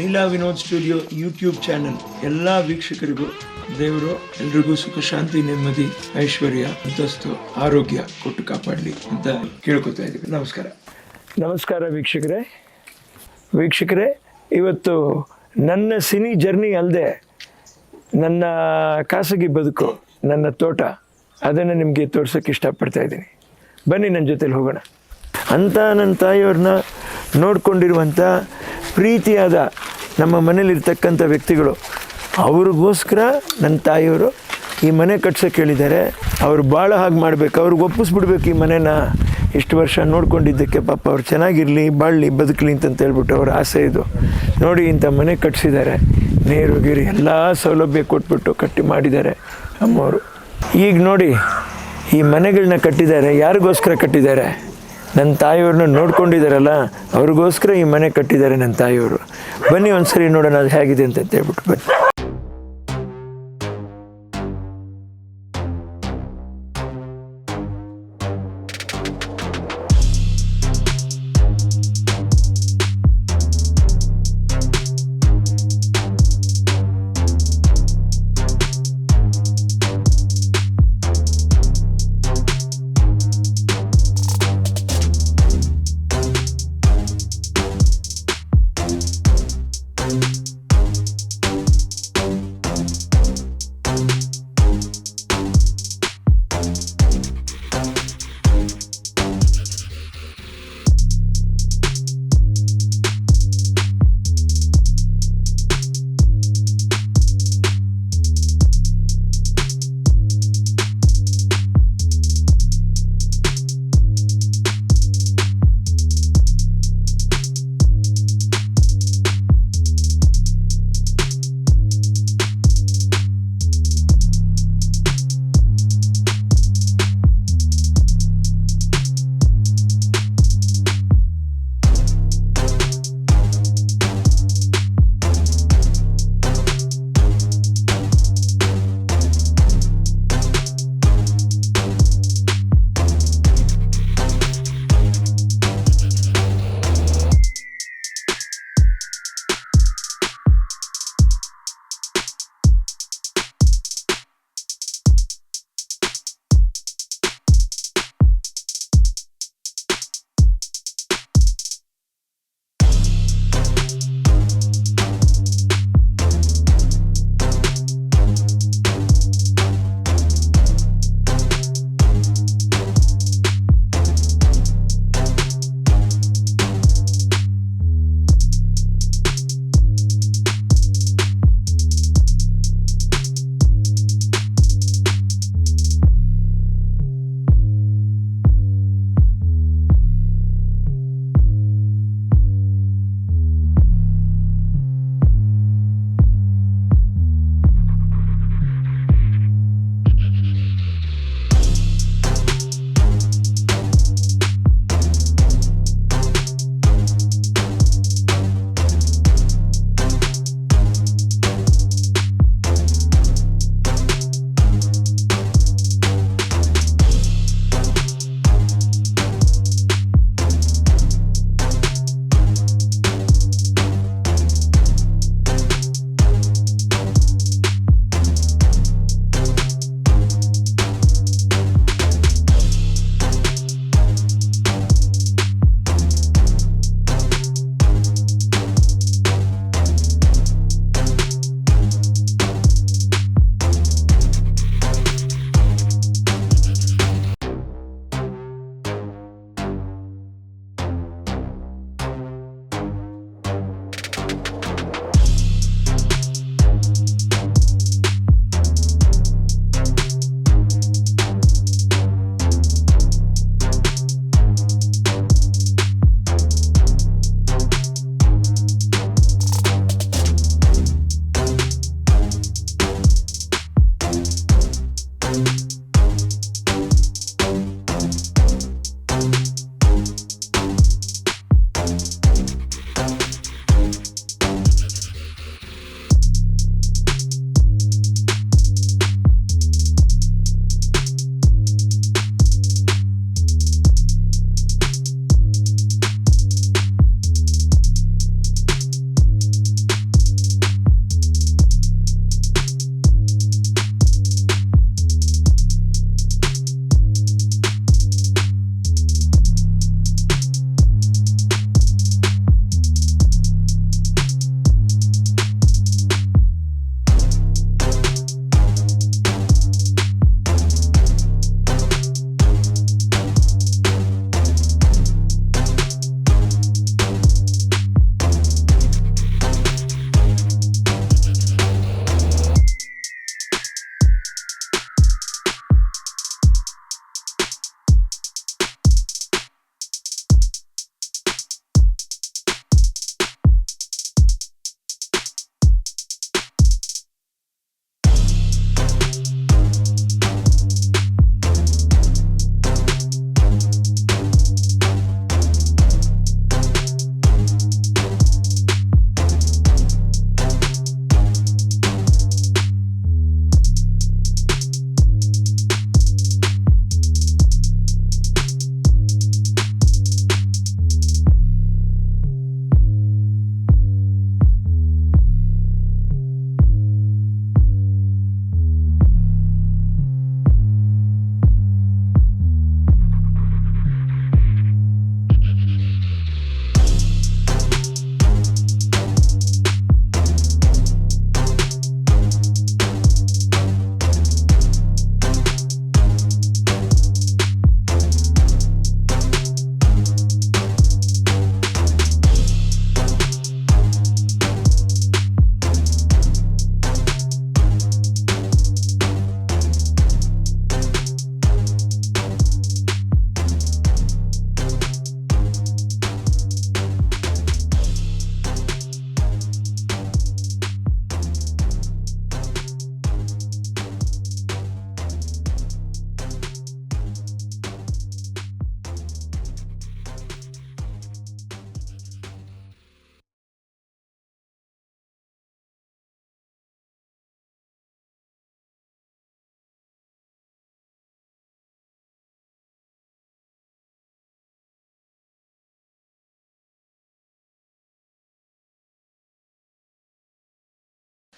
Leela Vinod studio YouTube channel. ಎಲ್ಲ ವೀಕ್ಷಕರಿಗೂ, ದೇವರು, ಎಲ್ರಿಗೂ ಸುಖ, ಶಾಂತಿ, ನೆಮ್ಮದಿ, ಐಶ್ವರ್ಯ ಅಂತಸ್ತು ಆರೋಗ್ಯ ಕೊಟ್ಟು ಕಾಪಾಡಲಿ ಅಂತ ಕೇಳ್ಕೊತಾ ಇದ್ದೀವಿ. ನಮಸ್ಕಾರ. ನಮಸ್ಕಾರ ವೀಕ್ಷಕರೇ. ವೀಕ್ಷಕರೇ, ಇವತ್ತು ನನ್ನ ಸಿನಿ ಜರ್ನಿ ಅಲ್ಲದೆ ನನ್ನ ಖಾಸಗಿ ಬದುಕು, ನನ್ನ ತೋಟ, ಅದನ್ನು ನಿಮಗೆ ತೋರ್ಸೋಕ್ಕೆ ಇಷ್ಟಪಡ್ತಾ ಇದ್ದೀನಿ. ಬನ್ನಿ ನನ್ನ ಜೊತೇಲಿ ಹೋಗೋಣ. ಅಂತ ನನ್ನ ತಾಯಿಯವ್ರನ್ನ ನೋಡಿಕೊಂಡಿರುವಂಥ ಪ್ರೀತಿಯಾದ ನಮ್ಮ ಮನೇಲಿರ್ತಕ್ಕಂಥ ವ್ಯಕ್ತಿಗಳು, ಅವ್ರಿಗೋಸ್ಕರ ನನ್ನ ತಾಯಿಯವರು ಈ ಮನೆ ಕಟ್ಸೋಕೆ ಹೇಳಿದ್ದಾರೆ ಅವರು ಭಾಳ ಹಾಗೆ ಮಾಡಬೇಕು. ಅವ್ರಿಗೆ ಒಪ್ಪಿಸ್ಬಿಡ್ಬೇಕು ಈ ಮನೇನ. ಇಷ್ಟು ವರ್ಷ ನೋಡ್ಕೊಂಡಿದ್ದಕ್ಕೆ ಪಾಪ ಅವ್ರು ಚೆನ್ನಾಗಿರಲಿ, ಬಾಳಲಿ, ಬದುಕಲಿ ಅಂತ ಹೇಳ್ಬಿಟ್ಟು ಅವ್ರ ಆಸೆ ಇದು. ನೋಡಿ ಇಂಥ ಮನೆ ಕಟ್ಸಿದ್ದಾರೆ. ನೀರು, ಗೀರು ಎಲ್ಲ ಸೌಲಭ್ಯ ಕೊಟ್ಬಿಟ್ಟು ಕಟ್ಟಿ ಮಾಡಿದ್ದಾರೆ ಅಮ್ಮವರು. ಈಗ ನೋಡಿ, ಈ ಮನೆಗಳನ್ನ ಕಟ್ಟಿದ್ದಾರೆ. ಯಾರಿಗೋಸ್ಕರ ಕಟ್ಟಿದ್ದಾರೆ? ನನ್ನ ತಾಯಿಯವ್ರನ್ನ ನೋಡ್ಕೊಂಡಿದ್ದಾರಲ್ಲ, ಅವ್ರಿಗೋಸ್ಕರ ಈ ಮನೆ ಕಟ್ಟಿದ್ದಾರೆ ನನ್ನ ತಾಯಿಯವರು. ಬನ್ನಿ ಒಂದ್ಸರಿ ನೋಡೋಣ ಅದು ಹೇಗಿದೆ ಅಂತ ಹೇಳ್ಬಿಟ್ಟು ಬನ್ನಿ. you